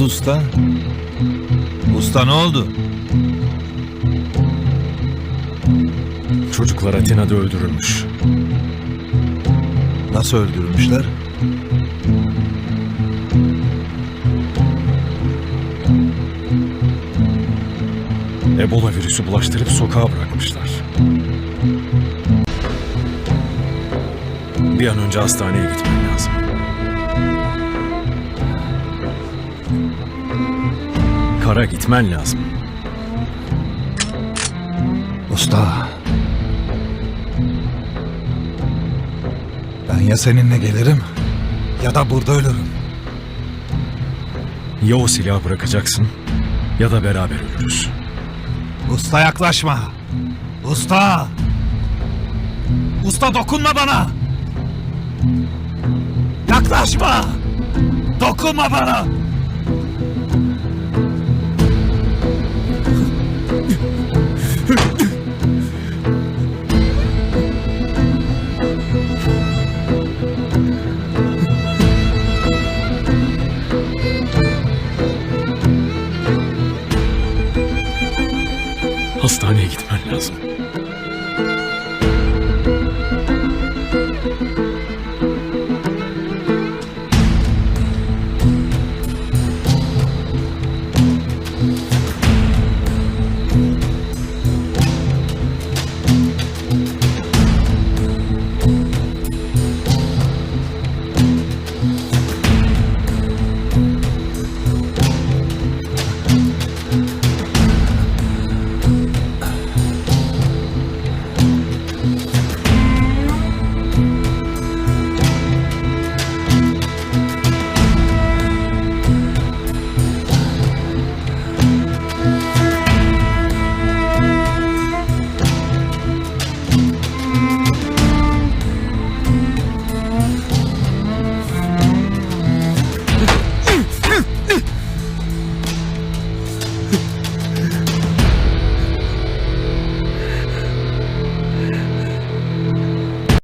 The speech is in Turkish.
usta? Usta ne oldu? Çocuklar Atina'da öldürülmüş. Nasıl öldürmüşler? Ebola virüsü bulaştırıp sokağa bırakmışlar. Bir an önce hastaneye gitmem lazım. Kara gitmen lazım. Usta. Ben ya seninle gelirim ya da burada ölürüm. Ya o silahı bırakacaksın ya da beraber ölürüz. Usta yaklaşma. Usta. Usta dokunma bana. Yaklaşma. Dokunma bana. Hastaneye gitmen lazım.